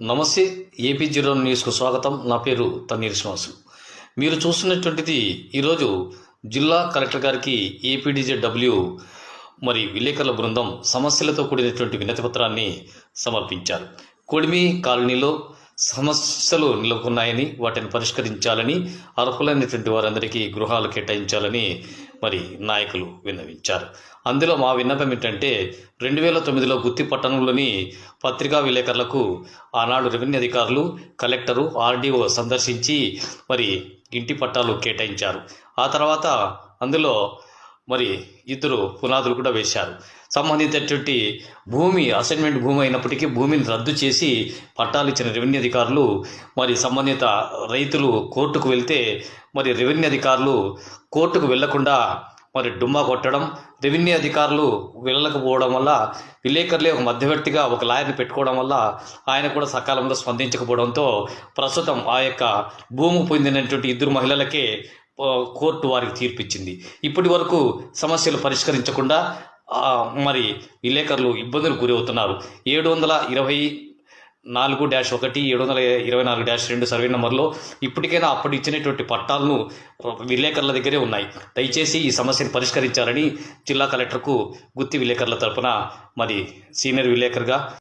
నమస్తే AP zero న్యూస్కు స్వాగతం. నా పేరు తన్నీర్ శ్రీనివాసు. మీరు చూస్తున్నటువంటిది ఈరోజు జిల్లా కలెక్టర్ గారికి ఏపీడీజెడ్డబ్ల్యూ మరి విలేకరుల బృందం సమస్యలతో కూడినటువంటి వినతిపత్రాన్ని సమర్పించారు. కొడిమి కాలనీలో సమస్యలు నెలకొన్నాయని వాటిని పరిష్కరించాలని అర్హులైనటువంటి వారందరికీ గృహాలు కేటాయించాలని మరి నాయకులు విన్నవించారు. అందులో మా విన్నపం ఏంటంటే రెండు వేల తొమ్మిదిలో గుత్తి పట్టణంలోని పత్రికా విలేకరులకు ఆనాడు రెవెన్యూ అధికారులు కలెక్టరు ఆర్డీఓ సందర్శించి మరి ఇంటి పట్టాలు కేటాయించారు. ఆ తర్వాత అందులో మరి ఇద్దరు పునాదులు కూడా వేశారు. సంబంధించినటువంటి భూమి అసైన్మెంట్ భూమి అయినప్పటికీ భూమిని రద్దు చేసి పట్టాలు ఇచ్చిన రెవెన్యూ అధికారులు మరి సంబంధిత రైతులు కోర్టుకు వెళ్తే మరి రెవెన్యూ అధికారులు కోర్టుకు వెళ్ళకుండా మరి డుమ్మా కొట్టడం రెవెన్యూ అధికారులు వెళ్ళకపోవడం వల్ల విలేకరులే ఒక మధ్యవర్తిగా ఒక లాయర్ని పెట్టుకోవడం వల్ల ఆయన కూడా సకాలంలో స్పందించకపోవడంతో ప్రస్తుతం ఆ యొక్క భూమి పొందినటువంటి ఇద్దరు మహిళలకే కోర్టు వారికి తీర్పిచ్చింది. ఇప్పటి వరకు సమస్యలు పరిష్కరించకుండా మరి విలేకరులు ఇబ్బందులు గురవుతున్నారు. ఏడు వందల ఇరవై నాలుగు డ్యాష్ ఒకటి ఏడు వందల ఇరవై నాలుగు డ్యాష్ రెండు సర్వే నెంబర్లో ఇప్పటికైనా అప్పటి ఇచ్చినటువంటి పట్టాలను విలేకరుల దగ్గరే ఉన్నాయి. దయచేసి ఈ సమస్యను పరిష్కరించాలని జిల్లా కలెక్టర్కు గుత్తి విలేకరుల తరపున మరి సీనియర్ విలేకరుగా